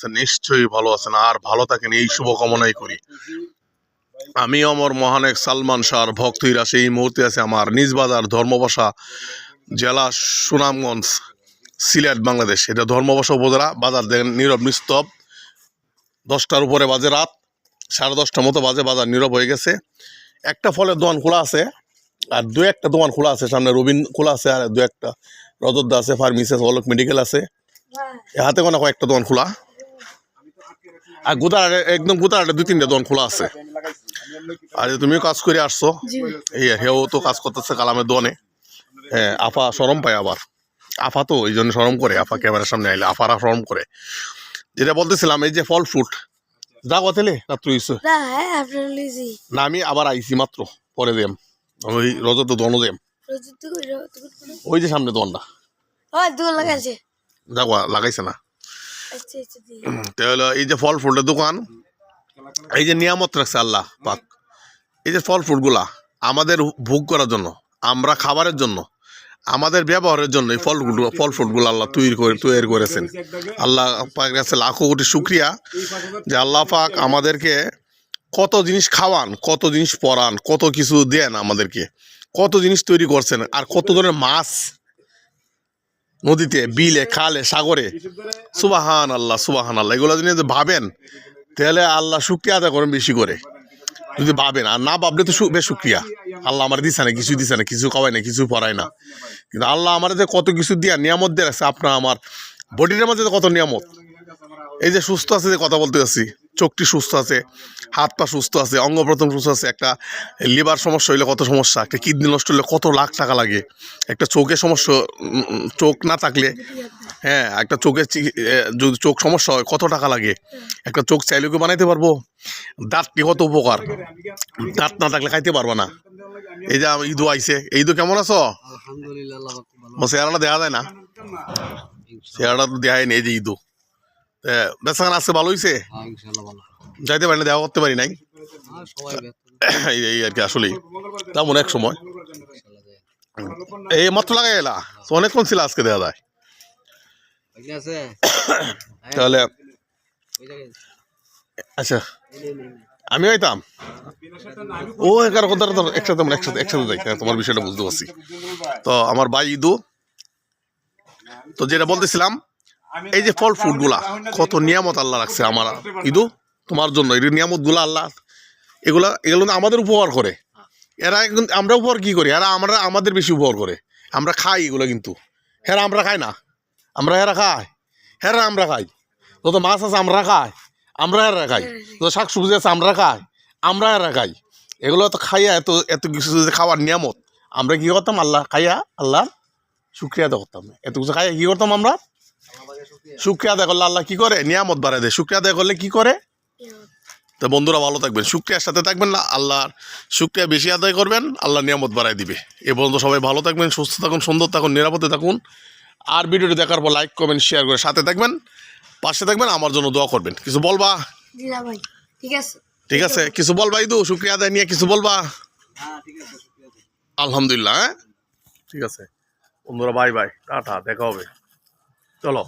আছেন নিশ্চয়ই ভালো আছেন। আর ভালো থাকেন, এই শুভকামনাই করি। আমি আমার মহানেক সালমান শাহর ভক্তরা সেই মুহূর্তে আছে আমার নিজ বাজার ধর্মবাসা, জেলা সুনামগঞ্জ, সিলেট, বাংলাদেশ। এটা ধর্মবাসা উপজেলা, বাজার দেখেন, নীরব, নিস্তব। দশটার উপরে বাজে রাত, সাড়ে দশটার মতো বাজে, বাজার নীরব হয়ে গেছে। একটা ফলের দোকান খোলা আছে, আর দু একটা দোকান খোলা আছে, সামনে রবিন খোলা আছে, আর দু একটা, রজতদা আছে ফার্মেসি আছে অলোক মেডিকেল আছে। হাতে কোনো কয়েকটা দোকান খোলা। আর গুদার একদম গুদার দুই তিনটা দোকান খোলা আছে। আর তুমিও কাজ করে আসছো এই হেও তো কাজ করতেছে কালামের দোকানে। হ্যাঁ আফা সরম পায় আবার। আফা তো এই জন্য সরম করে আফা ক্যামেরার সামনে আইলে আফারা সরম করে। যেটা বলতেছিলাম এই যে ফল ফ্রুট যা কথালে রাত্র না হ্যাঁ না আমি আবার আইছি মাত্র পরে দেম। ওই রজত দোনো দেম। তো দোকান? করে ওই যে সামনে দোকানটা। দোকান লাগাইছে। দেখো লাগাইছে না। আচ্ছা আচ্ছা তাহলে এই যে ফল ফ্রুটের দোকান, এই যে নিয়ামত রাখছে আল্লাহ পাক। এই যে ফল ফ্রুটগুলা আমাদের ভোগ করার জন্য, আমরা খাবারের জন্য, আমাদের ব্যবহারের জন্য এই ফলগুলো, ফল ফ্রুটগুলো আল্লাহ তৈরি করে, তৈরি করেছেন। আল্লাহ পাকের কাছে লাখো কোটি শুক্রিয়া যে আল্লাহ পাক আমাদেরকে কত জিনিস খাওয়ান, কত জিনিস পরান, কত কিছু দেন আমাদেরকে, কত জিনিস তৈরি করছেন, আর কত ধরনের মাছ নদীতে, বিলে, খালে, সাগরে। সুবাহান আল্লাহ সুবাহান আল্লাহ এগুলো যদি ভাবেন, তাহলে আল্লাহ শুক্রিয়া আদায় করেন বেশি করে। যদি ভাবেন, আর না ভাবলে তো বেশ শুক্রিয়া। আল্লাহ আমার দিছে না কিছু দিছে না, কিছু খাওয়ায় না, কিছু পড়ায় না। কিন্তু আল্লাহ আমার যে কত কিছু দিয়া নিয়ামত দিয়ে রাখছে, আপনার আমার বডির যে কত নিয়ামত। এই যে সুস্থ আছে যে কথা বলতে যাচ্ছি। চোখটি সুস্থ আছে হাত পা সুস্থ আছে অঙ্গ প্রথম সুস্থ আছে একটা লিভার সমস্যা হইলে কত সমস্যা একটা কিডনি নষ্ট হলে কত লাখ টাকা লাগে একটা চোখের সমস্যা চোখ না থাকলে হ্যাঁ একটা চোখের যদি চোখ সমস্যা হয় কত টাকা লাগে একটা চোখ চাইলে কি বানাইতে পারব দাঁত কি কত উপকার দাঁত না থাকলে খাইতে পারব না এই যে ঈদও আইছে এই ঈদও কেমন আছো? চেহারাটা দেখা যায় না চেহারাটা নেই এই যে ঈদও। বেচাখান আজকে ভালো হয়েছে হ্যাঁ যাইতে পারি না দেখা করতে পারি নাই। হ্যাঁ এই আর কি আসলেই। এক সময়। এই মাত্র লাগাই এলা? তো ছিল আজকে দেখা যায়। তাহলে আচ্ছা। আমি হইতাম ও এগারো কথা ধর একসাথে আমরা একসাথে একসাথে যাই হ্যাঁ, তোমার বিষয়টা বুঝতে পারছি। তো আমার ভাই ইদু তো যেটা বলতেছিলাম এই যে ফল ফ্রুটগুলা কত নিয়ামত আল্লাহ রাখছে আমার। ইদু তোমার জন্য এই নিয়ামতগুলা আল্লাহ। এগুলা এগুলো আমাদের উপকার করে। এরা আমরা উপহার কি করি? এরা আমরা আমাদের বেশি উপহার করে। আমরা খাই এগুলো কিন্তু। হেরা আমরা খাই না। আমরা হেরা খাই। হেরা আমরা খাই। যত মাছ আছে আমরা খাই। আমরা হেরা খাই। যত শাক সবজি আছে আমরা খাই। আমরা হেরা খাই। এগুলো তো খাইয়া এত এত কিছু যে খাওয়ার নিয়ামত। আমরা কি করতাম আল্লাহ? খাইয়া আল্লাহ শুক্রিয়া করতাম। এত কিছু খাইয়া কী করতাম আমরা? শুক্রিয়া আদায় করলে আল্লাহ কি করে? নিয়ামত বাড়ায় দেয়। শুক্রিয়া আদায় করলে কি করে? তো বন্ধুরা ভালো থাকবেন শুক্রিয়ার সাথে থাকবেন না আল্লাহর শুক্রিয়া বেশি আদায় করবেন আল্লাহ নিয়ামত বাড়ায় দিবে। এ পর্যন্ত সবাই ভালো থাকবেন সুস্থ থাকুন সুন্দর থাকুন নিরাপদে থাকুন। আর ভিডিওটি দেখার পর লাইক কমেন্ট শেয়ার করে সাথে থাকবেন পাশে থাকবেন আমার জন্য দোয়া করবেন। কিছু বলবা? ঠিক আছে। ঠিক আছে কিছু বলবা ইদু? শুক্রিয়া আদায় নিয়ে কিছু বলবা? ঠিক আছে শুক্রিয়া আলহামদুলিল্লাহ হ্যাঁ? ঠিক আছে। বন্ধুরা বাই বাই টাটা দেখা হবে। চলো।